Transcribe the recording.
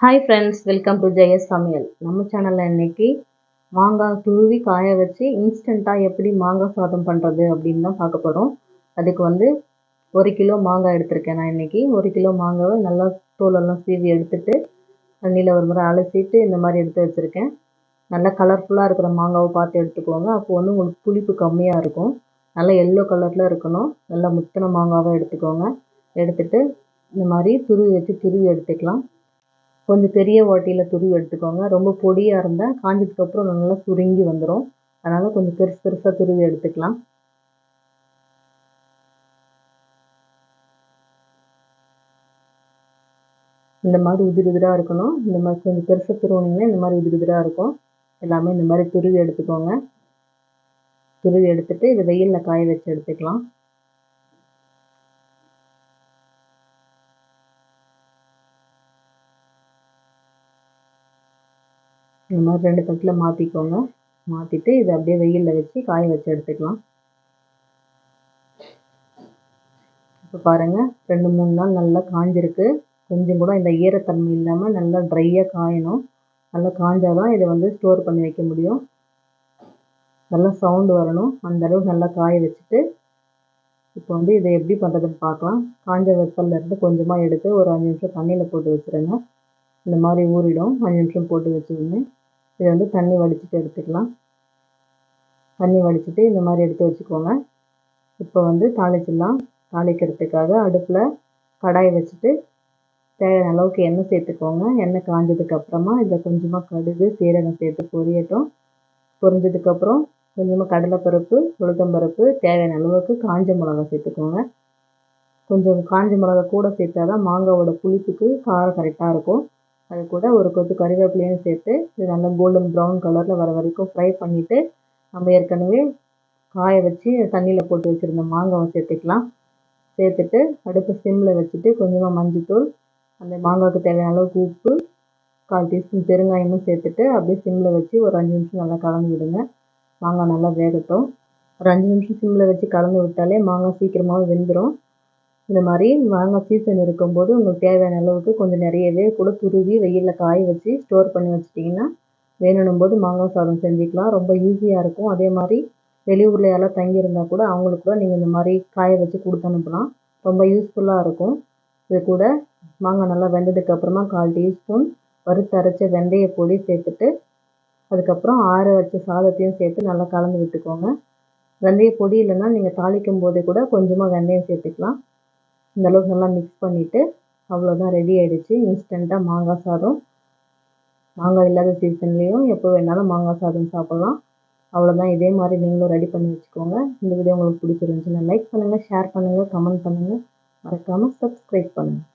Hi friends welcome to Jaya's சமையல் நம்ம சேனலில் இன்னைக்கு மாங்காய் துருவி காய வச்சு இன்ஸ்டண்ட்டாக எப்படி மாங்காய் சாதம் பண்ணுறது அப்படின்னு தான் பார்க்க போகிறோம் அதுக்கு வந்து ஒரு கிலோ மாங்காய் எடுத்திருக்கேன் நான் இன்றைக்கி ஒரு கிலோ மாங்காவை நல்லா தோலெல்லாம் சீவி எடுத்துட்டு தண்ணியில் ஒரு முறை அலசிட்டு இந்த மாதிரி எடுத்து வச்சுருக்கேன். நல்லா கலர்ஃபுல்லாக இருக்கிற மாங்காவை பார்த்து எடுத்துக்கோங்க. அப்போ வந்து உங்களுக்கு புளிப்பு கம்மியாக இருக்கும். நல்லா எல்லோ கலரில் இருக்கணும். நல்லா முத்தின மாங்காவை எடுத்துக்கோங்க. எடுத்துட்டு இந்த மாதிரி துருவி வச்சு துருவி எடுத்துக்கலாம். கொஞ்சம் பெரிய வாட்டியில் துருவி எடுத்துக்கோங்க. ரொம்ப பொடியாக இருந்தால் காஞ்சதுக்கப்புறம் நல்லா சுருங்கி வந்துடும் அதனால் கொஞ்சம் பெருசு பெருசாக துருவி எடுத்துக்கலாம். இந்த மாதிரி உதிர் உதிராக இருக்கணும். இந்த மாதிரி கொஞ்சம் பெருசாக துருவுனீங்கன்னா இந்த மாதிரி உதிர் உதிராக இருக்கும். எல்லாமே இந்த மாதிரி துருவி எடுத்துக்கோங்க. துருவி எடுத்துகிட்டு இது வெயிலில் காய வச்சு எடுத்துக்கலாம். இந்த மாதிரி ரெண்டு தட்டில் மாற்றிக்கோங்க மாற்றிட்டு இதை அப்படியே வெயிலில் வச்சு காய வச்சு எடுத்துக்கலாம். இப்போ பாருங்கள் ரெண்டு மூணு நாள் நல்லா காஞ்சிருக்கு. கொஞ்சம் கூட இந்த ஈரத்தன்மை இல்லாமல் நல்லா ட்ரையாக காயணும். நல்லா காஞ்சால் தான் இதை வந்து ஸ்டோர் பண்ணி வைக்க முடியும். நல்லா சவுண்டு வரணும். அந்த அளவுக்கு நல்லா காய வச்சுட்டு இப்போ வந்து இதை எப்படி பண்ணுறதுன்னு பார்க்கலாம். காஞ்ச வெத்தல்லேருந்து கொஞ்சமாக எடுத்து ஒரு அஞ்சு நிமிஷம் தண்ணியில் போட்டு வச்சுருங்க. இந்த மாதிரி ஊறிடும். அஞ்சு நிமிஷம் போட்டு வச்சுருங்க இதை வந்து தண்ணி வடிச்சிட்டு எடுத்துக்கலாம். தண்ணி வடிச்சிட்டு இந்த மாதிரி எடுத்து வச்சுக்கோங்க. இப்போ வந்து தாளிச்சிடலாம். தாளிக்கிறதுக்காக அடுப்பில் கடாயை வச்சுட்டு தேவையான அளவுக்கு எண்ணெய் சேர்த்துக்கோங்க. எண்ணெய் காஞ்சதுக்கு அப்புறமா இதில் கொஞ்சமாக கடுகு சீரகம் சேர்த்து பொரியட்டும். பொரிஞ்சதுக்கப்புறம் கொஞ்சமாக கடலைப்பருப்பு உளுத்தம்பருப்பு தேவையான அளவுக்கு காஞ்ச மிளகா சேர்த்துக்கோங்க. கொஞ்சம் காஞ்ச மிளகா கூட சேர்த்தா தான் மாங்காவோட புளிப்புக்கு காரம் கரெக்டாக இருக்கும். அது கூட ஒரு கொத்து கறிவேப்பிலையும் சேர்த்து இது நல்லா கோல்டன் ப்ரௌன் கலரில் வர வரைக்கும் ஃப்ரை பண்ணிவிட்டு நம்ம ஏற்கனவே காய வச்சு தண்ணியில் போட்டு வச்சுருந்த மாங்காவை சேர்த்துக்கலாம். சேர்த்துட்டு அடுப்பு சிம்மில் வச்சுட்டு கொஞ்சமாக மஞ்சள்தூள் அந்த மாங்காவுக்கு தேவையான அளவுக்கு உப்பு கால் டீஸ்பூன் பெருங்காயமும் சேர்த்துட்டு அப்படியே சிம்மில் வச்சு ஒரு அஞ்சு நிமிஷம் நல்லா கலந்து விடுங்க. மாங்காய் நல்லா வேகட்டும். ஒரு அஞ்சு நிமிஷம் சிம்மில் வச்சு கலந்து விட்டாலே மாங்காய் சீக்கிரமாக வெந்துடும் இந்த மாதிரி மாங்காய் சீசன் இருக்கும்போது உங்களுக்கு தேவையான அளவுக்கு கொஞ்சம் நிறையவே கூட துருவி வெயிலில் காய வச்சு ஸ்டோர் பண்ணி வச்சிட்டிங்கன்னா வேணும்னும் போது மாங்காய் சாதம் செஞ்சுக்கலாம். ரொம்ப ஈஸியாக இருக்கும். அதே மாதிரி வெளியூரில் யாரெல்லாம் தங்கியிருந்தால் கூட அவங்களுக்கு கூட நீங்கள் இந்த மாதிரி காய வச்சு கொடுத்து அனுப்பலாம். ரொம்ப யூஸ்ஃபுல்லாக இருக்கும். இது கூட மாங்காய் நல்லா வெந்ததுக்கப்புறமா கால் டீஸ்பூன் வறுத்து அரைச்ச வெந்தய பொடி சேர்த்துட்டு அதுக்கப்புறம் ஆற வச்ச சாதத்தையும் சேர்த்து நல்லா கலந்து விட்டுக்கோங்க. வெந்தய பொடி இல்லைன்னா நீங்கள் தாளிக்கும் போதே கூட கொஞ்சமாக வெந்தயம் சேர்த்துக்கலாம். இந்த அளவுக்கு நல்லா மிக்ஸ் பண்ணிவிட்டு அவ்வளோதான் ரெடி ஆகிடுச்சு இன்ஸ்டண்ட்டாக மாங்காய் சாதம். மாங்காய் இல்லாத சீசன்லேயும் எப்போ வேணாலும் மாங்காய் சாதம் சாப்பிட்லாம். அவ்வளோதான் இதே மாதிரி நீங்களும் ரெடி பண்ணி வச்சுக்கோங்க. இந்த வீடியோ உங்களுக்கு பிடிச்சிருந்துச்சுன்னா லைக் பண்ணுங்கள் ஷேர் பண்ணுங்கள் கமெண்ட் பண்ணுங்கள் மறக்காமல் சப்ஸ்கிரைப் பண்ணுங்கள்